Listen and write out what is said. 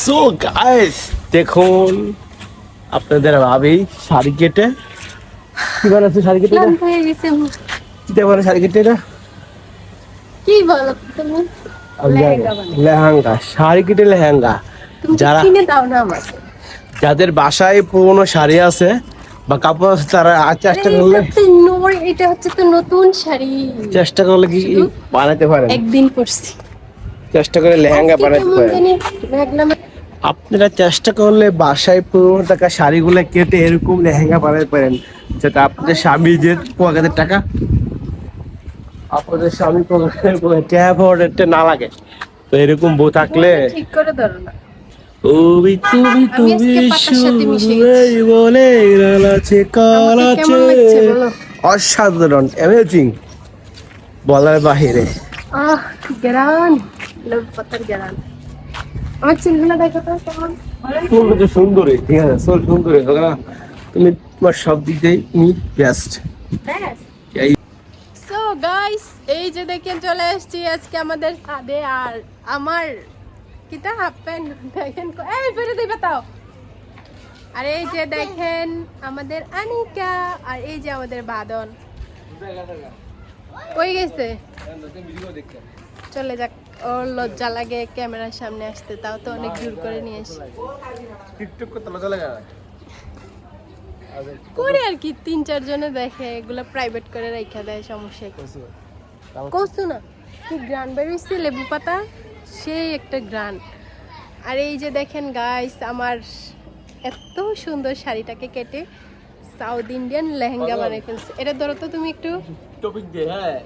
So guys দেখুন আপনাদের ভাবি শাড়ি কেটে কি বানাচ্ছে শাড়ি কেটে বানাচ্ছে শাড়ি কেটে এটা কি বলো লেহেঙ্গা শাড়ি কেটে লেহেঙ্গা। যারা কিনে দাও না আমাকে। যাদের বাসায় পুরোনো শাড়ি আছে বা কাপড় আছে তারা আর চেষ্টা করলে এটা হচ্ছে তো নতুন শাড়ি। চেষ্টা করলে কি বানাতে পারে একদিন পরছি। চেষ্টা করে লেহেঙ্গা বানাতে পারেন। আপনারা চেষ্টা করলে বাসায় পুরোনো টাকা শাড়িগুলো কেটে এরকম লেহেঙ্গা বানাতে পারেন। যাতে আপনাদের স্বামী যে পকেটের টাকা আপনাদের স্বামী পকেটের ট্যাপ অর্ডারটা না লাগে। তো এরকম বউ থাকলে ঠিক করে ধরো না। তুমি তুমি বলো? অসাধারণ অ্যামেজিং বলার বাহিরে। আহ গেরান। লোক পাতার গেরান আমার চুলগুলো দেখো তো কেমন? চুল তো সুন্দরই ঠিক আছে? চুল সুন্দরই। তুমি তোমার সব দিক দিয়ে তুমি বেস্ট সো গাইস এই যে দেখেন চলে এসেছি আজকে আমাদের ছাদে আর আমার কিটা হাফ প্যান্ট দেখেন কো- এই ফেরে দিই বাতাও আর এই যে দেখেন আমাদের আনিকা আর এই যে আমাদের বাদন। কই গেছে? চলে যাক। ওর লজ্জা লাগে ক্যামেরার সামনে আসতে তাও তো অনেক দূর করে নিয়ে এসে টিকটক করতে মজা লাগে করে আর কি তিন চার জনে দেখে এগুলো প্রাইভেট করে রেখে দেয় সমস্যা কসু না? কি গ্রান বেরোইছে লেবু পাতা? সেই একটা গ্রান। আর এই যে দেখেন গাইস আমার এত সুন্দর শাড়িটাকে কেটে সাউথ ইন্ডিয়ান লেহেঙ্গা বানাই ফেলছে। এটা ধরো তো তুমি একটু টপিক দিয়ে হ্যাঁ।